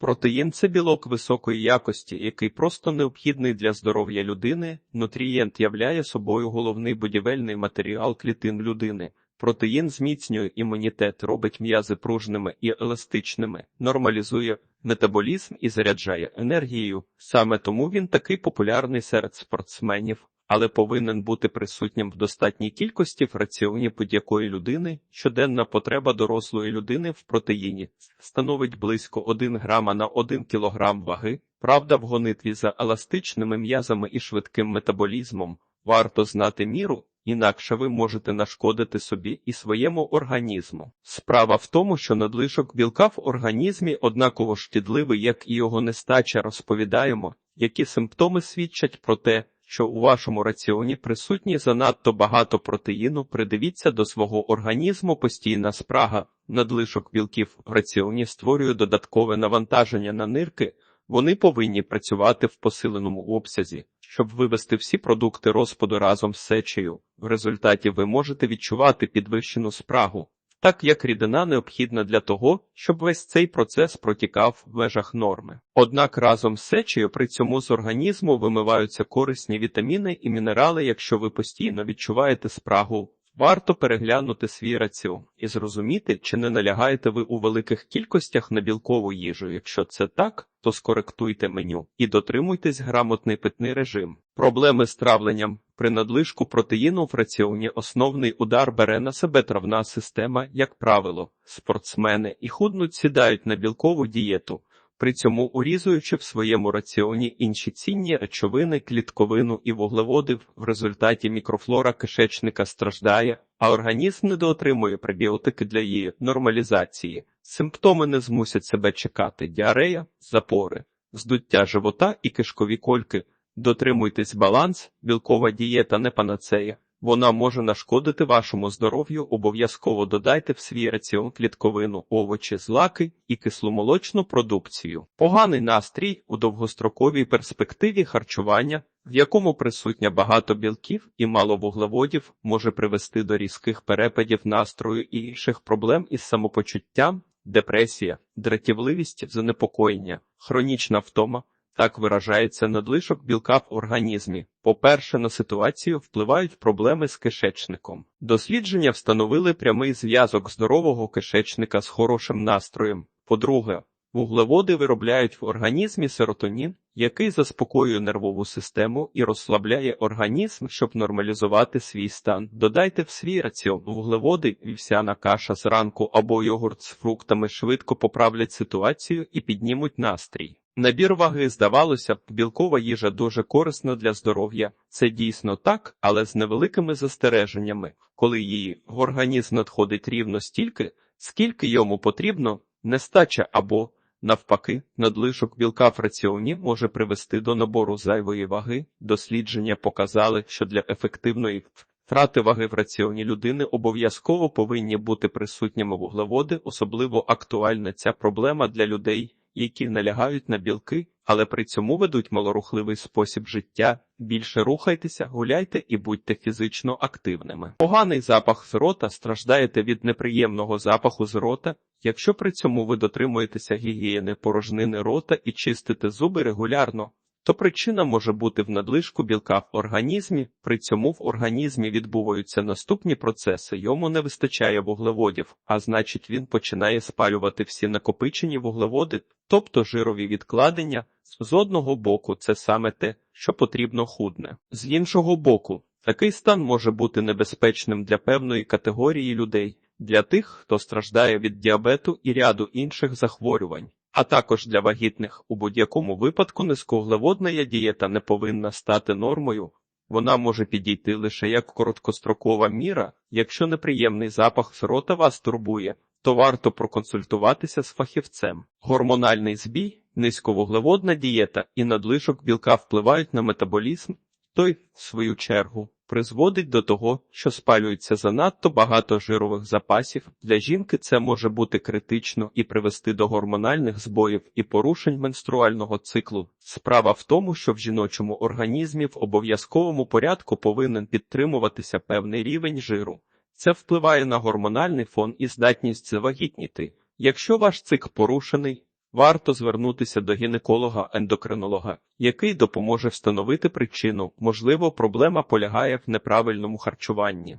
Протеїн це білок високої якості, який просто необхідний для здоров'я людини. Нутрієнт являє собою головний будівельний матеріал клітин людини. Протеїн зміцнює імунітет, робить м'язи пружними і еластичними, нормалізує метаболізм і заряджає енергією. Саме тому він такий популярний серед спортсменів, але повинен бути присутнім в достатній кількості в раціоні будь-якої людини. Щоденна потреба дорослої людини в протеїні становить близько 1 грама на 1 кілограм ваги. Правда, в гонитві за еластичними м'язами і швидким метаболізмом варто знати міру. Інакше ви можете нашкодити собі і своєму організму. Справа в тому, що надлишок білка в організмі однаково шкідливий, як і його нестача, розповідаємо, які симптоми свідчать про те, що у вашому раціоні присутні занадто багато протеїну. Придивіться до свого організму постійна спрага. Надлишок білків в раціоні створює додаткове навантаження на нирки. Вони повинні працювати в посиленому обсязі, щоб вивести всі продукти розпаду разом з сечею. В результаті ви можете відчувати підвищену спрагу, так як рідина необхідна для того, щоб весь цей процес протікав в межах норми. Однак разом з сечею при цьому з організму вимиваються корисні вітаміни і мінерали, якщо ви постійно відчуваєте спрагу. Варто переглянути свій раціон і зрозуміти, чи не налягаєте ви у великих кількостях на білкову їжу. Якщо це так, то скоректуйте меню і дотримуйтесь грамотний питний режим. Проблеми з травленням при надлишку протеїну в раціоні основний удар бере на себе травна система, як правило, спортсмени і худнуть сідають на білкову дієту. При цьому урізуючи в своєму раціоні інші цінні речовини, клітковину і вуглеводи, в результаті мікрофлора кишечника страждає, а організм недоотримує пребіотики для її нормалізації. Симптоми не змусять себе чекати: діарея, запори, здуття живота і кишкові кольки. Дотримуйтесь баланс, білкова дієта не панацея. Вона може нашкодити вашому здоров'ю. Обов'язково додайте в свій раціон клітковину, овочі, злаки і кисломолочну продукцію. Поганий настрій у довгостроковій перспективі харчування, в якому присутня багато білків і мало вуглеводів, може привести до різких перепадів настрою і інших проблем із самопочуттям, депресія, дратівливість, занепокоєння, хронічна втома. Так виражається надлишок білка в організмі. По-перше, на ситуацію впливають проблеми з кишечником. Дослідження встановили прямий зв'язок здорового кишечника з хорошим настроєм. По-друге, вуглеводи виробляють в організмі серотонін, який заспокоює нервову систему і розслабляє організм, щоб нормалізувати свій стан. Додайте в свій раціон вуглеводи, вівсяна каша зранку або йогурт з фруктами швидко поправлять ситуацію і піднімуть настрій. Набір ваги, здавалося б, білкова їжа дуже корисна для здоров'я. Це дійсно так, але з невеликими застереженнями, коли її організм надходить рівно стільки, скільки йому потрібно, нестача або, навпаки, надлишок білка в раціоні може привести до набору зайвої ваги. Дослідження показали, що для ефективної втрати ваги в раціоні людини обов'язково повинні бути присутніми вуглеводи, особливо актуальна ця проблема для людей які налягають на білки, але при цьому ведуть малорухливий спосіб життя. Більше рухайтеся, гуляйте і будьте фізично активними. Поганий запах з рота страждаєте від неприємного запаху з рота. Якщо при цьому ви дотримуєтеся гігієни порожнини рота і чистите зуби регулярно, то причина може бути в надлишку білка в організмі, при цьому в організмі відбуваються наступні процеси, йому не вистачає вуглеводів, а значить він починає спалювати всі накопичені вуглеводи, тобто жирові відкладення. З одного боку, це саме те, що потрібно худне. З іншого боку, такий стан може бути небезпечним для певної категорії людей, для тих, хто страждає від діабету і ряду інших захворювань а також для вагітних. У будь-якому випадку низьковуглеводна дієта не повинна стати нормою. Вона може підійти лише як короткострокова міра. Якщо неприємний запах з рота вас турбує, то варто проконсультуватися з фахівцем. Гормональний збій, низьковуглеводна дієта і надлишок білка впливають на метаболізм, той, в свою чергу, призводить до того, що спалюється занадто багато жирових запасів. Для жінки це може бути критично і привести до гормональних збоїв і порушень менструального циклу. Справа в тому, що в жіночому організмі в обов'язковому порядку повинен підтримуватися певний рівень жиру. Це впливає на гормональний фон і здатність завагітніти. Якщо ваш цикл порушений, Варто звернутися до гінеколога-ендокринолога, який допоможе встановити причину. Можливо, проблема полягає в неправильному харчуванні.